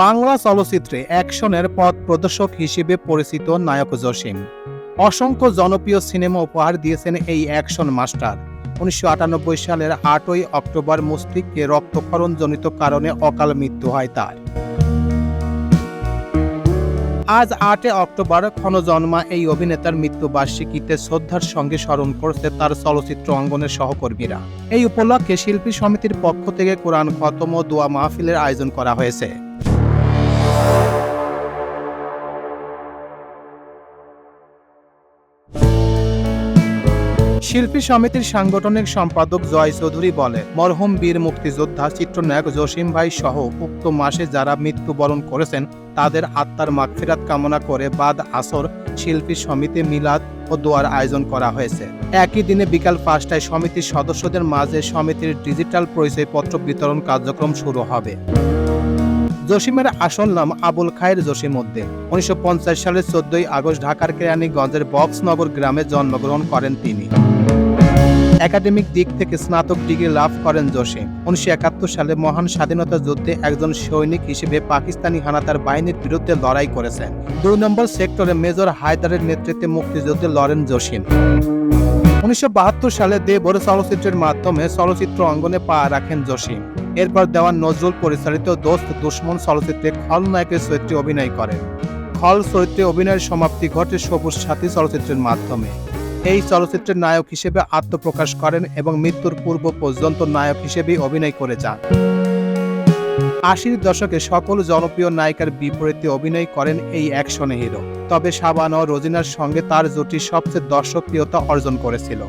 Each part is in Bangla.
বাংলা চলচ্চিত্রে অ্যাকশনের পথ প্রদর্শক হিসেবে পরিচিত নায়ক জসিম। অসংখ্য জনপ্রিয় সিনেমা উপহার দিয়েছেন এই অ্যাকশন মাস্টার। উনিশশো আটানব্বই সালের আটই অক্টোবর মস্তিষ্কে রক্তক্ষরণজনিত কারণে অকাল মৃত্যু হয় তার। আজ আটে অক্টোবর ক্ষণজন্মা এই অভিনেতার মৃত্যুবার্ষিকীতে শ্রদ্ধার সঙ্গে স্মরণ করছে তার চলচ্চিত্র অঙ্গনের সহকর্মীরা। এই উপলক্ষে শিল্পী সমিতির পক্ষ থেকে কোরআন খতম ও দোয়া মাহফিলের আয়োজন করা হয়েছে। শিল্পী সমিতির সাংগঠনিক সম্পাদক জয় চৌধুরী বলে মরহুম বীর মুক্তিযোদ্ধা চিত্রনায়ক জসিম ভাই সহ উক্ত মাসে যারা মৃত্যুবরণ করেছেন, তাদের আত্মার মাগফিরাত কামনা করে বাদ আসর শিল্পী সমিতি মিলাদ ও দোয়ার আয়োজন করা হয়েছে। একই দিনে বিকাল পাঁচটায় সমিতির সদস্যদের মাঝে সমিতির ডিজিটাল পরিচয়পত্র বিতরণ কার্যক্রম শুরু হবে। জসিমের আসল নাম আবুল খায়ের জসিম উদ্দিন। উনিশশো সালের চোদ্দই আগস্ট ঢাকার কেরানীগঞ্জের বক্সনগর গ্রামে জন্মগ্রহণ করেন তিনি। একাডেমিক দিক থেকে স্নাতক ডিগ্রি লাভ করেন জসিম। উনিশশো একাত্তর সালে মহান স্বাধীনতা যুদ্ধে একজন সৈনিক হিসেবে পাকিস্তানি হানাতার বাহিনীর বিরুদ্ধে লড়াই করেছেন। দুই নম্বর সেক্টরে মেজর হায়দারের নেতৃত্বে মুক্তিযুদ্ধে লড়েন জসিম। উনিশশো বাহাত্তর সালে দেবর চলচ্চিত্রের মাধ্যমে চলচ্চিত্র অঙ্গনে পা রাখেন জসিম। এরপর দেওয়ান নজরুল পরিচালিত দোস্ত দুশ্মন চলচ্চিত্রে খলনায়কের চরিত্রে অভিনয় করেন। খল চরিত্রে অভিনয়ের সমাপ্তি ঘটে সবুজ সাথী চলচ্চিত্রের মাধ্যমে। এই চলচ্চিত্রের নায়ক হিসেবে আত্মপ্রকাশ করেন এবং মৃত্যুর পূর্ব পর্যন্ত নায়ক হিসেবেই অভিনয় করে যান। আশির দশকে সকল জনপ্রিয় নায়িকার বিপরীতে অভিনয় করেন এই অ্যাকশনে হিরো। তবে শাবান ও রোজিনার সঙ্গে তার জুটি সবচেয়ে দর্শকপ্রিয়তা অর্জন করেছিল।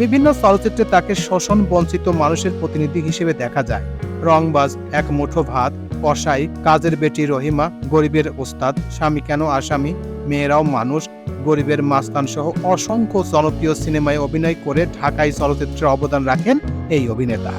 বিভিন্ন চলচ্চিত্রে তাকে শোষণ বঞ্চিত মানুষের প্রতিনিধি হিসেবে দেখা যায়। রংবাজ, এক মুঠো ভাত, কসাই, কাজের বেটি রহিমা, গরিবের ওস্তাদ, স্বামী কেন আসামি, মেয়েরাও মানুষ, গরিবের মাস্তান সহ অসংখ্য জনপ্রিয় সিনেমায় অভিনয় করে ঢাকায় চলচ্চিত্রে অবদান রাখেন এই অভিনেতা।